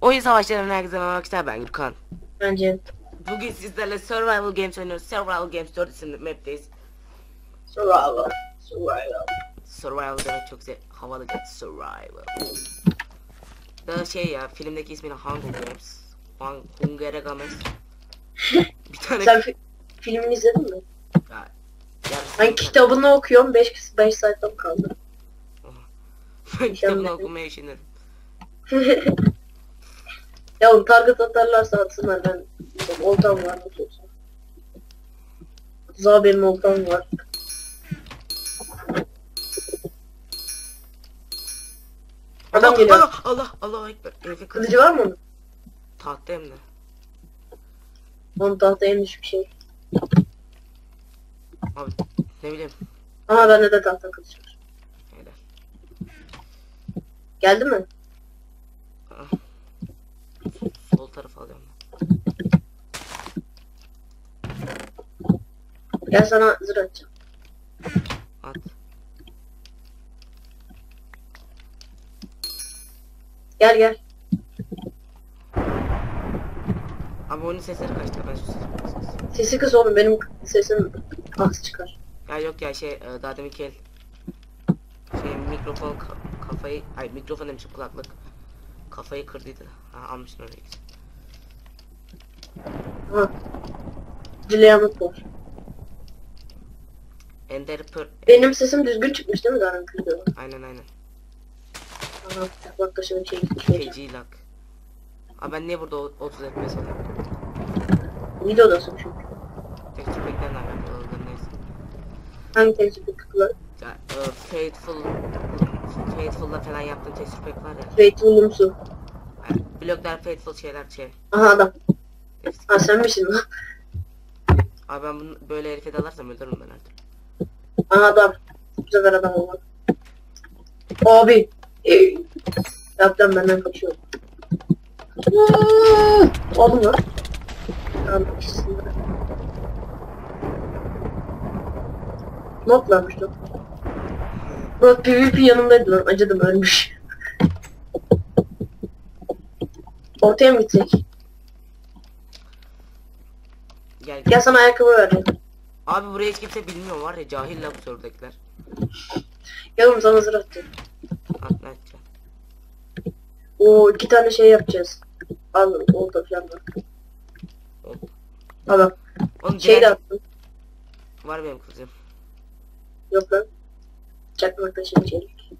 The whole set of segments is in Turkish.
Oyun savaşlarından herkese merhaba ben Gürkan. Bence Bugün sizlerle Survival Games oynuyoruz. Survival Games 4 isimli map'teyiz. survival. Survival. Survival demek çok güzel, havalı geldi. Survival. Da şey ya, filmdeki ismini Hunger Games. Hung Hunger Games. Bir tane... Sen fi- filmini izledin mi? Ben kitabını okuyorum 5 5 sayfam kaldı. Ben kitabını okumaya üşenirim. ya oğlum target atarlarsa atsınlar ben oltam var nasıl olsa. Za benim oltam var. Adam Allah. Allah, Allah, Allah ekber. Kılıcı Kılıcı var mı onun? tahta hem de. Onun tahtaya en düşük şey. Abi ne bileyim. Ama bende de tahta kılıcı var. Helal. Geldi mi? Ah. Sol tarafı alıyorum ben. Gel sana zırh atacağım. At. Gel gel. Abi onun sesleri kaçtı ben şu sesi. Sesi kız oğlum benim sesim az çıkar. Ya yok ya şey e, daha demin el şey mikrofon ka- kafayı ay mikrofon demişim kulaklık kafayı kırdıydı. Ha almışsın oraya. Ha. Dileğimlik var. Ender per Benim sesim düzgün çıkmış değil mi daha videoda? aynen aynen. Aha, bak da şöyle şey gitmiş. Feci lak. Abi ben niye burada o- 30 FPS alıyorum? Videodasın çünkü. Texture pack'ten alakalı oldu neyse. Hangi tecrübe e, Faithful Faithful'la falan yaptığım pack var ya. Faithful'umsu. Yani bloklar Faithful şeyler şey. Aha adam. Ha sen misin lan? Abi ben bunu böyle herife dalarsam ölürüm ben artık. Aha adam. Bu sefer adam olmadı. Abi. Ee, yaptım benden kaçıyor. Oğlum lan. Tamam ikisini Notlanmış lan. Murat PvP yanımdaydı lan. Acıdım ölmüş. Ortaya mı gitsek? Gel gel. Gel sana ayakkabı vereceğim. Abi buraya hiç kimse bilmiyor var ya cahil la bu sorudakiler. Gel oğlum sana zırh atacağım. At ne edeceğim? Oo iki tane şey yapacağız. Al oldu falan bak. Al bak. Oğlum Şey de attım. var benim kızım. Yok lan. Çakmak taşı ve çelik.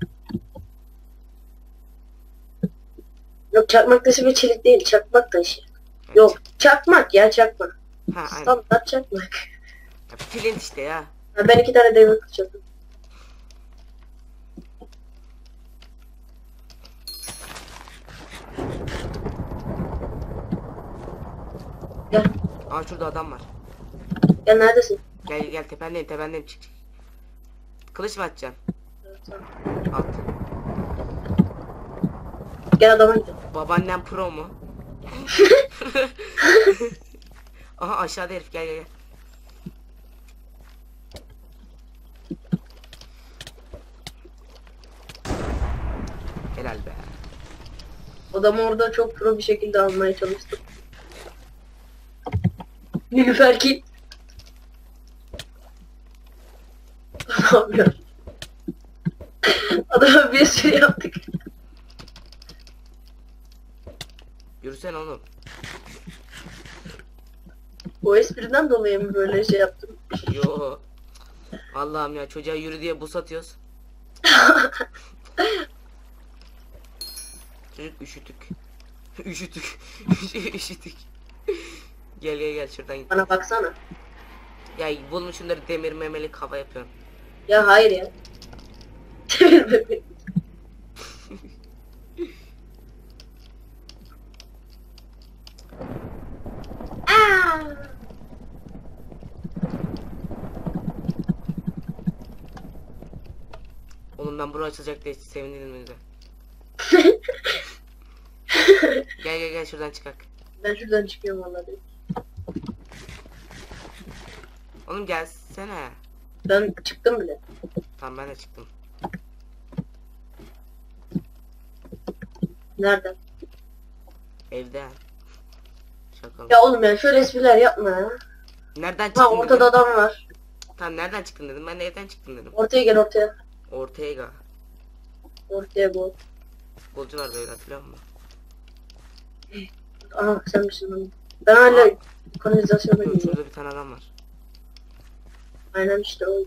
Yok çakmak taşı ve çelik değil. Çakmak taşı. Yok. Çakmak ya çakmak. Ha aynen. Standart çakmak. Ya, Flint işte ya. Ha, ben iki tane demir kılıç yaptım. Gel. Aa şurada adam var. Gel neredesin? Gel gel tependeyim tependeyim çık. çık. Kılıç mı atacaksın? At. Gel adama gidelim. Babaannem pro mu? Aha aşağıda herif gel gel gel. Helal be. Adamı orada çok pro bir şekilde almaya çalıştım. Nilüfer ki. Yapıyor? Adama bir sürü yaptık. Yürüsene oğlum. O espriden dolayı mı böyle şey yaptım? Yo. Allah'ım ya çocuğa yürü diye bus atıyoruz. Çocuk üşütük. üşütük. üşütük. gel gel gel şuradan git. Bana baksana. Ya bulmuş şunları demir memeli kafa yapıyorum. Ya hayır ya. Oğlum ben buraya açılacak diye sevindim önce. gel gel gel şuradan çıkak. ben şuradan çıkıyorum vallahi. Oğlum gel gitsene. Ben çıktım bile. Tamam ben de çıktım. Nereden? Evden. Şaka. Ya oğlum ya şöyle espriler yapma ya. Nereden çıktın Ha ortada dedim. adam var. Tamam nereden çıktın dedim. Ben de evden çıktım dedim. Ortaya gel ortaya. Ortega. Ortaya bol. Futbolcu var böyle hatırlıyor musun? Aha sen misin lan? Ben hala kanalizasyona gidiyorum. Şurada bir tane adam var. Aynen işte o.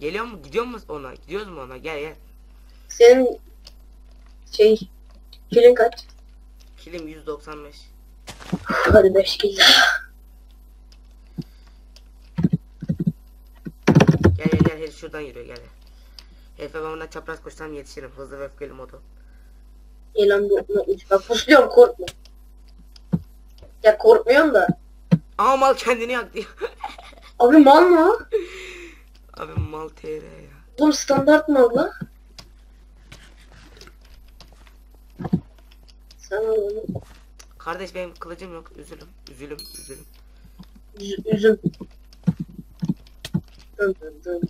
Geliyor mu? Gidiyor mu ona? Gidiyoruz mu ona? Gel gel. Senin şey kilin kaç? Kilim 195. Hadi 5 kil. Gel gel gel şuradan yürüyor gel. Herife ona çapraz koşsam yetişirim. Hızlı ve öfkeli modu. İyi lan bu bu- Bak pusluyorum korkma. Ya korkmuyorum da. Aa mal kendini yaktı. Abi mal mı? Abi mal TR ya. Oğlum standart mal la. Sen onu. Kardeş benim kılıcım yok. Üzülüm. Üzülüm. Üzülüm. Üz- üzüm. Dın dın.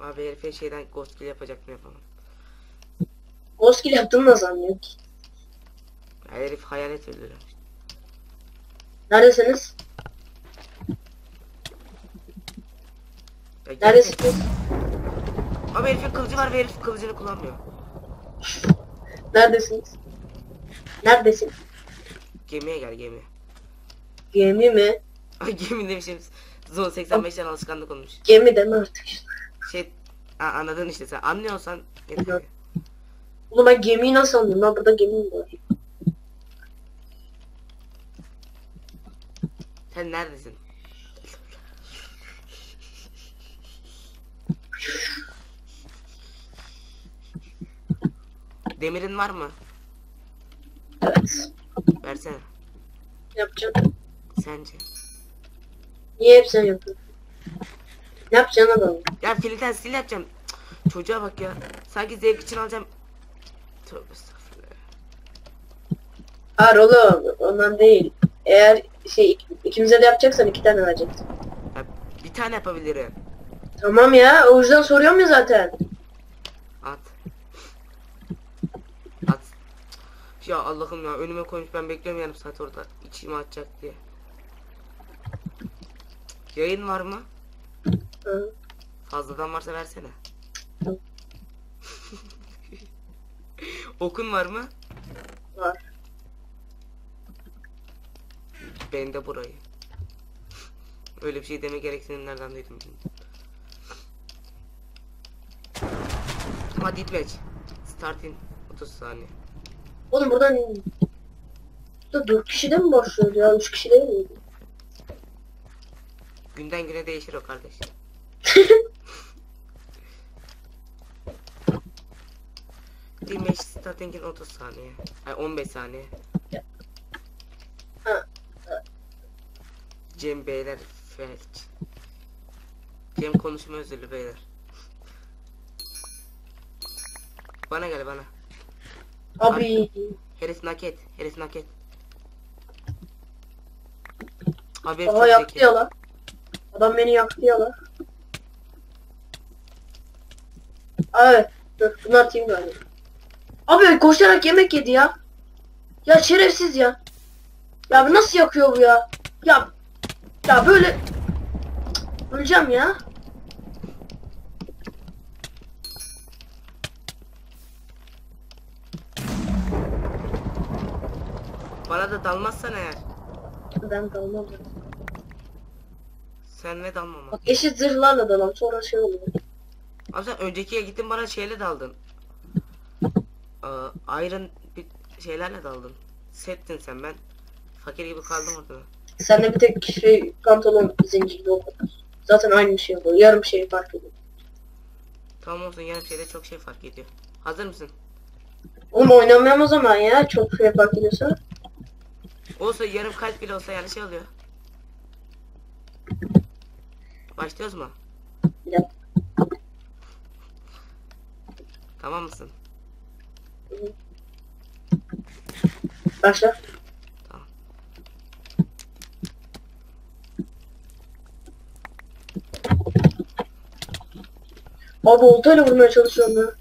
Abi herife şeyden ghost kill yapacaktım yapamam. Ghost kill yaptın nasıl anlıyor ki? Ya herif hayalet öldürüyor. Neredesiniz? Ya gel- Neredesiniz? Abi herifin kılıcı var ve herif kılıcını kullanmıyor. Neredesiniz? Neredesin? Gemiye gel gemiye. Gemi mi? Ay gemi demişim. Zon 85'ten alışkanlık olmuş. Gemi deme artık ha, anladın işte sen anlıyorsan. Evet. Oğlum ben gemiyi nasıl anlıyorum lan burada gemi mi var? Sen neredesin? Demirin var mı? Evet. Versene. Yapacağım. Sence? Niye hep sen yapıyorsun? Ne yapacaksın adam? Ya filden sil yapacağım. Cık, çocuğa bak ya. Sanki zevk için alacağım. Tövbe estağfurullah. Hayır oğlum ondan değil. Eğer şey ik- ikimize de yapacaksan iki tane vereceksin. Ya, bir tane yapabilirim. Tamam ya o yüzden soruyorum ya zaten. At. At. Ya Allah'ım ya önüme koymuş ben bekliyorum yarım saat orada içime atacak diye. Yayın var mı? Fazladan varsa versene. Okun var mı? Var. Ben de burayı. Öyle bir şey deme gereksinini nereden duydum. Hadi deathmatch. Start in 30 saniye. Oğlum buradan Burada dört kişiden mi başlıyor ya? Üç kişi değil miydi? Günden güne değişir o kardeş. Deathmatch starting in 30 saniye. Ay 15 saniye. Cem Beyler felç. Cem konuşma özürlü beyler. Bana gel bana. Abi. Herif naket. Herif naket. Abi herif Aha çok yaktı zeki. ya lan. Adam beni yaktı ya lan. Dur bunu atayım galiba. Abi koşarak yemek yedi ya. Ya şerefsiz ya. Ya bu nasıl yakıyor bu ya? Ya ya böyle öleceğim ya. Bana da dalmazsan eğer. Ben dalmam. Sen ne dalmama. Bak eşit zırhlarla dalam sonra şey oluyor. Abi sen öncekiye gittin bana şeyle daldın. Aa, iron bir şeylerle daldın. Settin sen ben. Fakir gibi kaldım orada. Sende bir tek şey pantolon zincirli o kadar. Zaten aynı şey oluyor. Yarım şey fark ediyor. Tamam olsun yarım şeyde çok şey fark ediyor. Hazır mısın? Oğlum oynamıyorum o zaman ya. Çok şey fark ediyorsa. Olsa yarım kalp bile olsa yani şey oluyor. Başlıyoruz mu? Bir dakika. Tamam mısın? Başla. Tamam. Abi oltayla vurmaya çalışıyorum ya.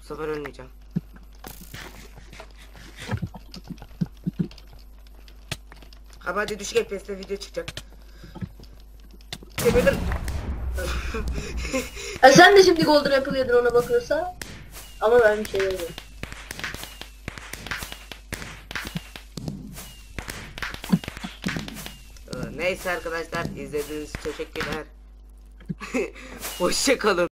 Bu sefer ölmeyeceğim. Abi hadi düşük FPS'te video çıkacak. Demedim. Ha, sen de şimdi Golden Apple yedin ona bakılırsa. Ama ben bir şey yemedim. Neyse arkadaşlar izlediğiniz için teşekkürler. Hoşça kalın.